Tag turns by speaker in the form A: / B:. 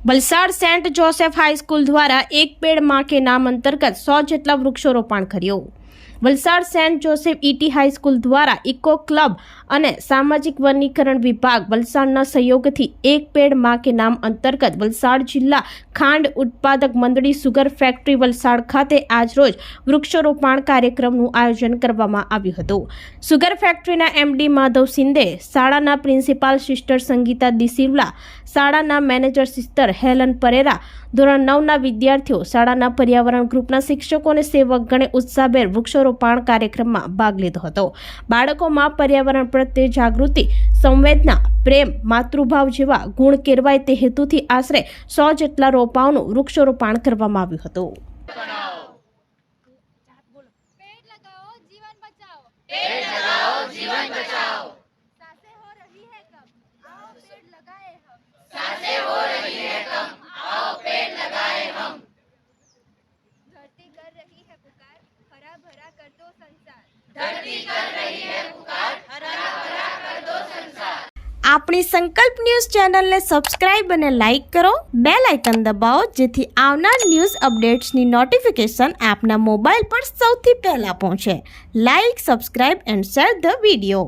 A: Valsad saint Joseph high school દ્વારા એક પેડમાં કે નામ અંતર્ગત સો જેટલા વૃક્ષો રોપણ કર્યું. Valsad saint Joseph E T high school દ્વારા ઇકો ક્લબ અને સામાજિક વનીકરણ વિભાગ વલસાડના સહયોગથી એક પેડમાં કે નામ અંતર્ગત વલસાડ જિલ્લા ખાંડ ઉત્પાદક મંડળી સુગર ફેક્ટરી વલસાડ ખાતે આજરોજ વૃક્ષારોપણ કાર્યક્રમનું આયોજન કરવામાં આવ્યું હતું. સુગર ફેક્ટરીના એમડી માધવ સિંધે, શાળાના પ્રિન્સિપાલ સિસ્ટર સંગીતા દિસિવલા શાળાના મેનેજર સિસ્ટર હેલન પરેરા, ધોરણ નવના વિદ્યાર્થીઓ, શાળાના પર્યાવરણ ગ્રુપના શિક્ષકો અને સેવકગણે ઉત્સાહભેર વૃક્ષારોપણ કાર્યક્રમમાં ભાગ લીધો હતો બાળકોમાં પર્યાવરણ પ્રત્યે જાગૃતિ સંવેદના પ્રેમ માતૃભાવ જેવા ગુણ કેળવાય તે હેતુથી આશરે સો જેટલા રોપાઓનું વૃક્ષારોપણ કરવામાં આવ્યું હતું
B: पेड़ लगाओ जीवन बचाओ पेड़ लगाओ जीवन बचाओ सांसें हो रही है कम आओ पेड़ लगाए हम सांसें हो रही है કરતો સંસાર ધરતી કર રહી હે પુકાર હરા ભરા કર દો સંસાર
A: આપણી સંકલ્પ ન્યૂઝ ચેનલને સબસ્ક્રાઇબ અને લાઇક કરો બે લાઇકન દબાવો જેથી આવનાર ન્યૂઝ અપડેટ્સની નોટિફિકેશન આપના મોબાઈલ પર સૌથી પહેલાં પહોંચે. Like subscribe and share the video.